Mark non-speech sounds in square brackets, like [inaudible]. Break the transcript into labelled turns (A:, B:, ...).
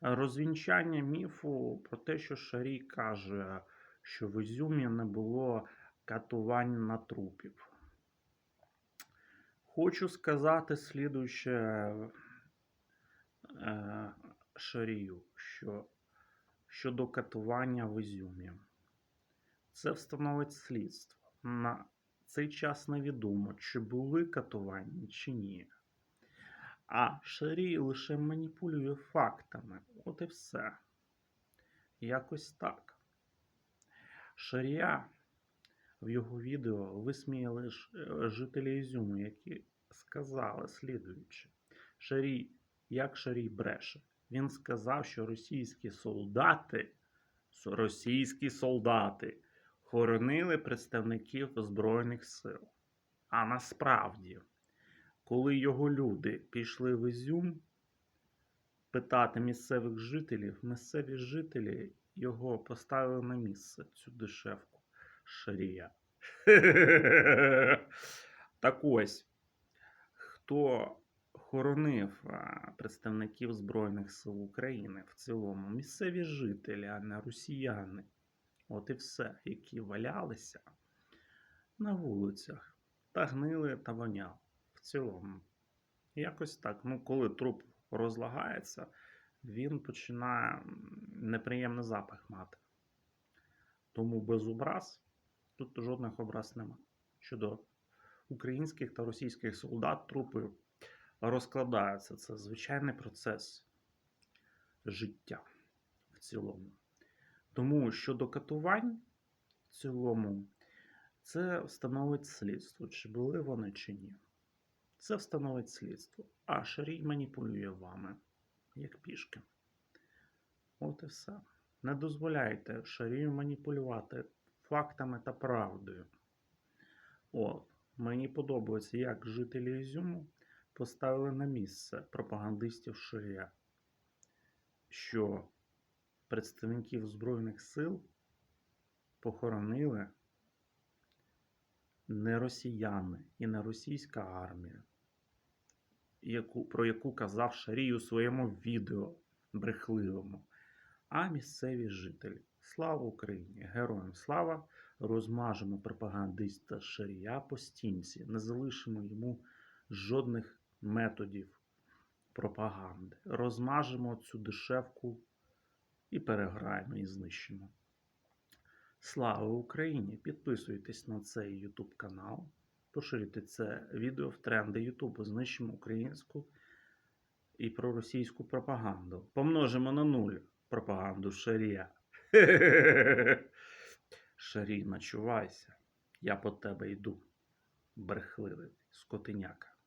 A: розвінчання міфу про те, що Шарій каже, що в Ізюмі не було катувань на трупів. Хочу сказати слідуюче е, Шарію, що щодо катування в Ізюмі. Це встановить слідство. На цей час невідомо, чи були катування, чи ні. А Шарій лише маніпулює фактами. От і все. Якось так. Шарія в його відео висміяли е, жителі Ізюму, які сказали слідуюче. Шарій, як Шарій бреше. Він сказав, що російські солдати, російські солдати хоронили представників Збройних сил. А насправді, коли його люди пішли в Ізюм питати місцевих жителів, місцеві жителі його поставили на місце цю дешевку Шарія. [laughs] Так ось, хто хоронив представників Збройних сил України в цілому, місцеві жителі, а не росіяни. От і все, які валялися на вулицях та гнили та воняли цілому. Якось так. Ну, коли труп розлагається, він починає неприємний запах мати. Тому без образ тут жодних образ нема. Щодо українських та російських солдат, трупи розкладаються. Це звичайний процес життя в цілому. Тому щодо катувань в цілому, це встановить слідство, чи були вони, чи ні. Це встановить слідство. А Шарій маніпулює вами, як пішки. От і все. Не дозволяйте Шарію маніпулювати фактами та правдою. От, мені подобається, як жителі Ізюму поставили на місце пропагандистів Шарія, що представників Збройних сил похоронили не росіяни і не російська армія, яку, про яку казав Шарій у своєму відео брехливому, а місцеві жителі. Слава Україні! Героям слава! Розмажемо пропагандиста Шарія по стінці, не залишимо йому жодних методів пропаганди. Розмажемо цю дешевку і переграємо і знищимо. Слава Україні! Підписуйтесь на цей YouTube канал, поширюйте це відео в тренди Ютубу. знищимо українську і проросійську пропаганду. Помножимо на нуль пропаганду Шарія. [laughs] Шарій, начувайся, я по тебе йду, брехливий скотиняка.